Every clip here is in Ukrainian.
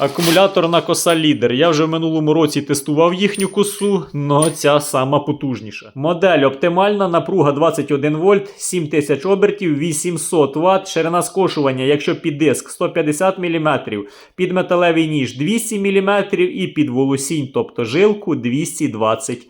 Акумуляторна коса лідер. Я вже в минулому році тестував їхню косу, але ця сама потужніша. Модель оптимальна, напруга 21 вольт, 7000 обертів, 800 Вт, ширина скошування, якщо під диск 150 мм, під металевий ніж 200 мм і під волосінь, тобто жилку 220 мм.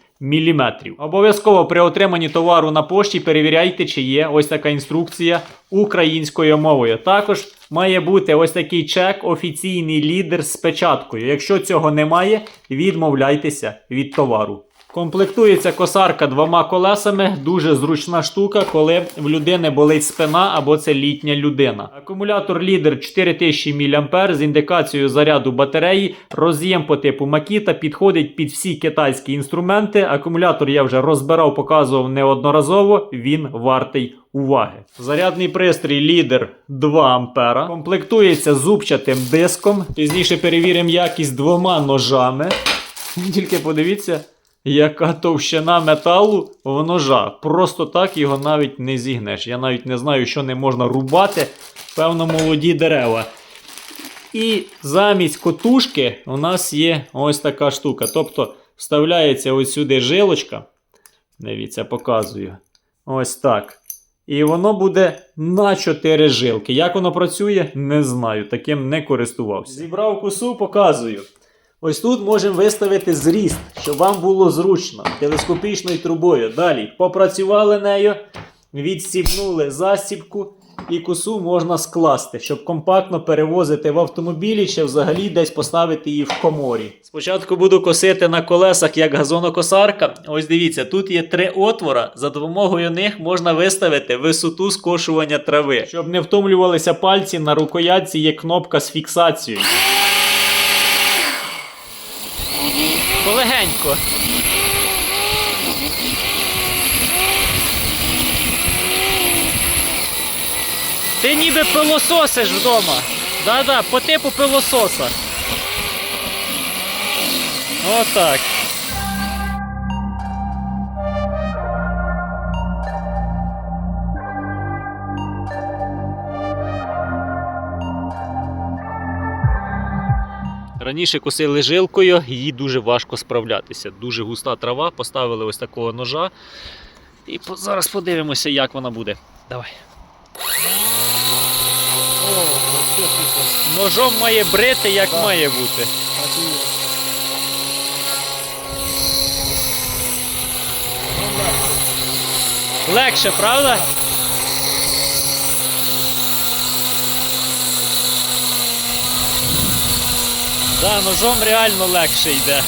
Обов'язково при отриманні товару на пошті перевіряйте, чи є ось така інструкція українською мовою. Також має бути ось такий чек, офіційний лідер з печаткою. Якщо цього немає, відмовляйтеся від товару. Комплектується косарка двома колесами, дуже зручна штука, коли в людини болить спина або це літня людина. Акумулятор лідер 4000 мА з індикацією заряду батареї, роз'єм по типу Makita підходить під всі китайські інструменти. Акумулятор я вже розбирав, показував неодноразово. Він вартий уваги. Зарядний пристрій лідер 2 А. Комплектується зубчатим диском. Пізніше перевіримо якість двома ножами. Тільки подивіться. Яка товщина металу в ножа. Просто так його навіть не зігнеш. Я навіть не знаю, що не можна рубати. Певно, молоді дерева. І замість котушки у нас є ось така штука. Тобто вставляється ось сюди жилочка. Дивіться, показую. Ось так. І воно буде на 4 жилки. Як воно працює, не знаю. Таким не користувався. Зібрав косу, показую. Ось тут можемо виставити зріст, щоб вам було зручно. Телескопічною трубою. Далі попрацювали нею, відстібнули застібку і косу можна скласти, щоб компактно перевозити в автомобілі чи взагалі десь поставити її в коморі. Спочатку буду косити на колесах як газонокосарка. Ось дивіться, тут є три отвора. За допомогою них можна виставити висоту скошування трави. Щоб не втомлювалися пальці, на рукоятці є кнопка з фіксацією. Полегенько. Ти ніби пилососиш вдома. Да-да, по типу пилососа. Отак. Раніше косили жилкою, їй дуже важко справлятися. Дуже густа трава, поставили ось такого ножа. І зараз подивимося, як вона буде. Давай. Ножом має брити, як має бути. Легше, правда? Да, ножом реально легше йде.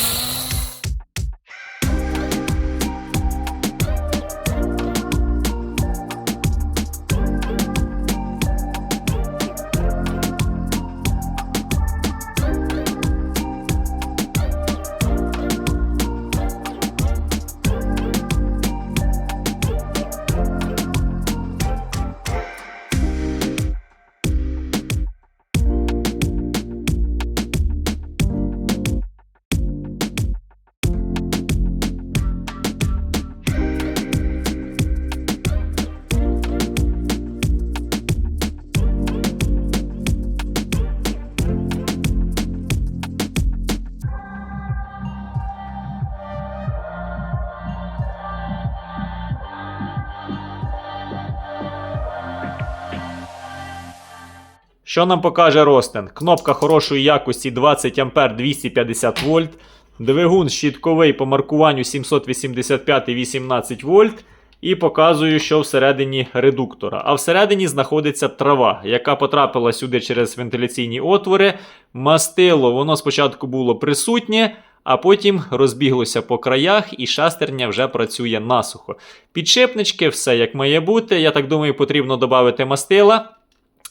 Що нам покаже Ростен? Кнопка хорошої якості 20 А 250 вольт. Двигун щітковий по маркуванню 785 18 вольт. І показую, що всередині редуктора. А всередині знаходиться трава, яка потрапила сюди через вентиляційні отвори. Мастило, воно спочатку було присутнє, а потім розбіглося по краях, і шестерня вже працює насухо. Підшипнички, все як має бути. Я так думаю, потрібно додати мастила.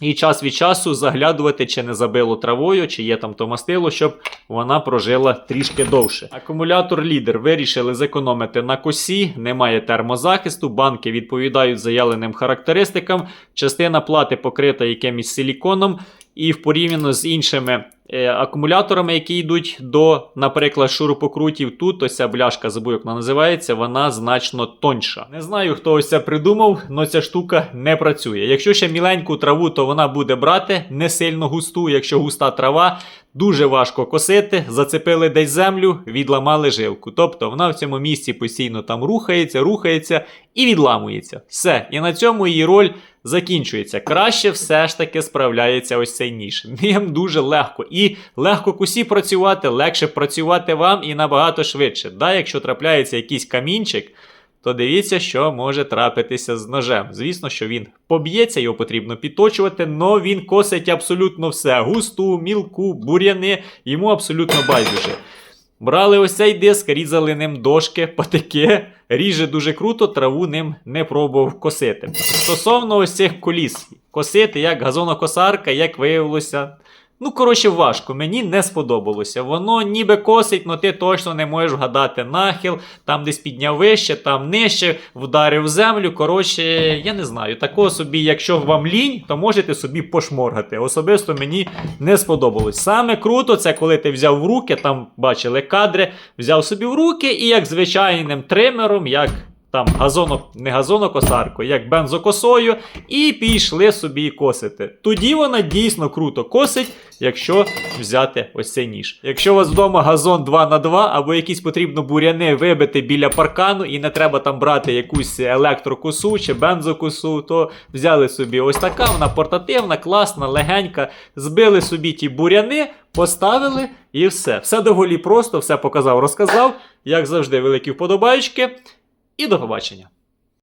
І час від часу заглядувати, чи не забило травою, чи є там то мастило, щоб вона прожила трішки довше. Акумулятор лідер вирішили зекономити на косі, немає термозахисту, банки відповідають заявленим характеристикам. Частина плати покрита якимось силіконом, і в порівняно з іншими акумуляторами, які йдуть до, наприклад, шурупокрутів, тут ось бляшка, забув, як вона називається, вона значно тоньша. Не знаю, хто ось це придумав, але ця штука не працює. Якщо ще міленьку траву, то вона буде брати не сильно густу. Якщо густа трава, Дуже важко косити, зацепили десь землю, відламали жилку. Тобто вона в цьому місці постійно там рухається, рухається і відламується. Все. І на цьому її роль закінчується. Краще все ж таки справляється ось цей ніж. Ним дуже легко. І легко кусі працювати, легше працювати вам і набагато швидше. Да, якщо трапляється якийсь камінчик, то дивіться, що може трапитися з ножем. Звісно, що він поб'ється, його потрібно підточувати, але він косить абсолютно все: густу, мілку, бур'яни, йому абсолютно байдуже. Брали ось цей диск, різали ним дошки, патики, ріже дуже круто, траву ним не пробував косити. Стосовно ось цих коліс, косити як газонокосарка, як виявилося. Ну, коротше, важко, мені не сподобалося. Воно ніби косить, але ти точно не можеш вгадати нахил, там десь підняв вище, там нижче, вдарив землю. Коротше, я не знаю. Такого собі, якщо вам лінь, то можете собі пошморгати. Особисто мені не сподобалось. Саме круто, це коли ти взяв в руки, там бачили кадри, взяв собі в руки і як звичайним тримером, як там газонок, не газонокосаркою, як бензокосою, і пішли собі косити. Тоді вона дійсно круто косить, якщо взяти ось цей ніж. Якщо у вас вдома газон 2 на 2 або якісь потрібно буряни вибити біля паркану, і не треба там брати якусь електрокосу чи бензокосу, то взяли собі ось така, вона портативна, класна, легенька. Збили собі ті буряни, поставили і все. Все доволі просто, все показав, розказав. Як завжди, великі вподобаючки. І до побачення.